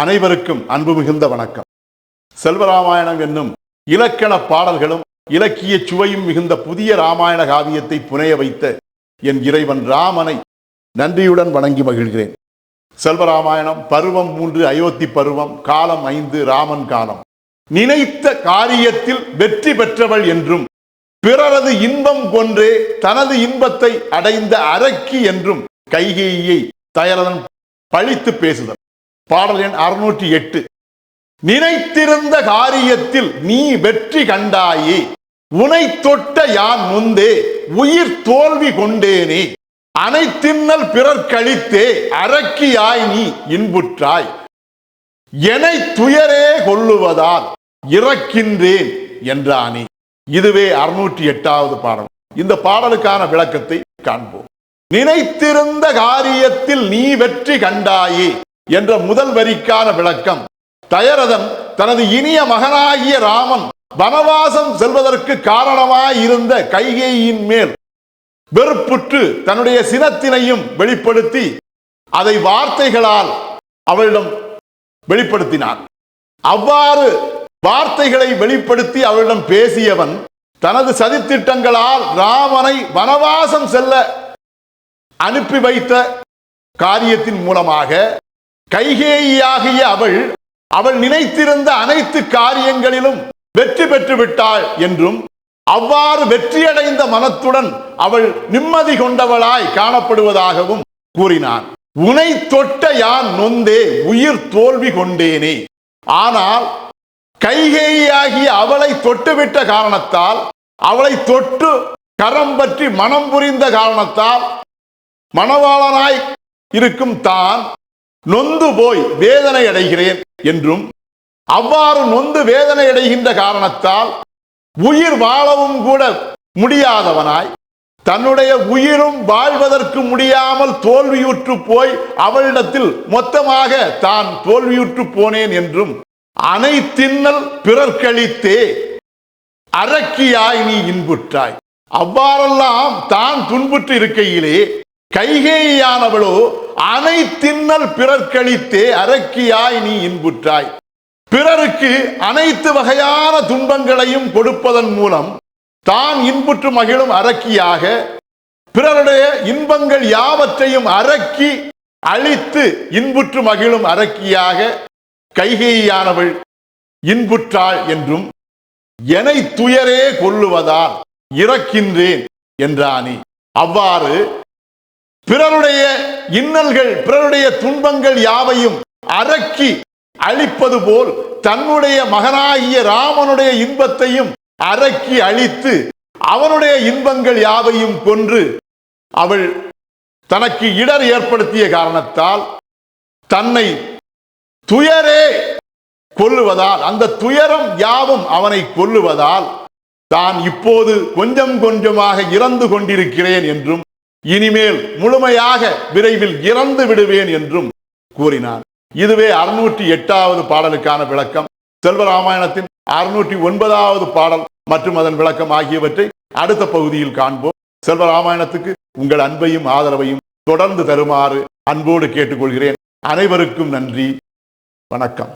அனைவருக்கும் அன்பு மிகுந்த வணக்கம். செல்வராமாயணம் என்னும் இலக்கண பாடல்களும் இலக்கிய சுவையும் மிகுந்த புதிய ராமாயண காவியத்தை புனைய வைத்த என் இறைவன் ராமனை நன்றியுடன் வணங்கி மகிழ்கிறேன். செல்வராமாயணம் பருவம் மூன்று அயோத்தி பருவம் காலம் ஐந்து ராமன் காலம். நினைத்த காரியத்தில் வெற்றி பெற்றவள் என்றும் பிறரது இன்பம் கொன்றே தனது இன்பத்தை அடைந்த அரக்கி என்றும் கைகேயை தயரதன் பழித்து பேசுதல். பாடல் எண் அறுநூற்றி எட்டு. நினைத்திருந்த காரியத்தில் நீ வெற்றி கண்டாயே உனை தொட்ட யான் முந்தே உயிர் தோல்வி கொண்டேனே அனைத்தின்னல் பிறர் கழித்தே அரக்கியாய் நீ இன்புற்றாய். எனை துயரே கொள்ளுவதால் இறக்கின்றேன் என்றானே. இதுவே அறுநூற்றி எட்டாவது பாடல். இந்த பாடலுக்கான விளக்கத்தை காண்போம். நினைத்திருந்த காரியத்தில் நீ வெற்றி கண்டாயே என்ற முதல் வரிக்கான விளக்கம். தயரதன் தனது இனிய மகனாகிய ராமன் வனவாசம் செல்வதற்கு காரணமாயிருந்த கைகேயின் மேல் வெறுப்புற்று தன்னுடைய சினத்தினையும் வெளிப்படுத்தி அதை வார்த்தைகளால் அவளிடம் வெளிப்படுத்தினார் அவ்வாறு வார்த்தைகளை வெளிப்படுத்தி அவளிடம் பேசியவன் தனது சதித்திட்டங்களால் ராமனை வனவாசம் செல்ல அனுப்பி வைத்த காரியத்தின் மூலமாக கைகேயியாகிய அவள் அவள் நினைத்திருந்த அனைத்து காரியங்களிலும் வெற்றி பெற்று விட்டாள் என்றும் அவ்வாறு வெற்றியடைந்த மனத்துடன் அவள் நிம்மதி கொண்டவளாய் காணப்படுவதாகவும் கூறினான். உனை தொட்ட யான் நொந்தே உயிர் தோல்வி கொண்டேனே. ஆனால் கைகேயாகிய அவளை தொட்டுவிட்ட காரணத்தால் அவளை தொட்டு கரம் பற்றி மனம் புரிந்த காரணத்தால் மணவாளனாய் இருக்கும் தான் நொந்து போய் வேதனை அடைகிறேன் என்றும் அவ்வாறு நொந்து வேதனை அடைகின்ற காரணத்தால் உயிர் வாழவும் கூட முடியாதவனாய் தன்னுடைய உயிரும் வாழ்வதற்கு முடியாமல் தோல்வியுற்று போய் அவளிடத்தில் மொத்தமாக தான் தோல்வியுற்று போனேன் என்றும் அனைத்தின்னல் பிறர்களித்தே அரக்கியாய் நீ இன்புற்றாய். அவ்வாறெல்லாம் தான் துன்புற்று இருக்கையிலே கைகேயானவளோ அனைத்தின்னல் பிறர்க்கழித்தே அரக்கியாய் நீ இன்புற்றாய். பிறருக்கு அனைத்து வகையான துன்பங்களையும் கொடுப்பதன் மூலம் தான் இன்புற்று மகிழும் அரக்கியாக பிறருடைய இன்பங்கள் யாவற்றையும் அரக்கி அழித்து இன்புற்று மகிழும் அரக்கியாக கைகேயானவள் இன்புற்றாள் என்றும் எனை துயரே கொள்ளுவதால் இறக்கின்றேன் என்றானே. அவ்வாறு பிறருடைய இன்னல்கள் பிறருடைய துன்பங்கள் யாவையும் அரக்கி அழிப்பது போல் தன்னுடைய மகனாகிய ராமனுடைய இன்பத்தையும் அரக்கி அழித்து அவனுடைய இன்பங்கள் யாவையும் கொன்று அவள் தனக்கு இடர் ஏற்படுத்திய காரணத்தால் தன்னை துயரே கொல்லுவதால் அந்த துயரம் யாவும் அவனை கொல்லுவதால் தான் இப்போது கொஞ்சம் கொஞ்சமாக இறந்து கொண்டிருக்கிறேன் என்றும் இனிமேல் முழுமையாக விரைவில் இறந்து விடுவேன் என்றும் கூறினார். இதுவே அறுநூற்றி எட்டாவது பாடலுக்கான விளக்கம். செல்வராமாயணத்தின் அறுநூற்றி ஒன்பதாவது பாடல் மற்றும் அதன் விளக்கம் ஆகியவற்றை அடுத்த பகுதியில் காண்போம். செல்வராமாயணத்துக்கு உங்கள் அன்பையும் ஆதரவையும் தொடர்ந்து தருமாறு அன்போடு கேட்டுக்கொள்கிறேன். அனைவருக்கும் நன்றி. வணக்கம்.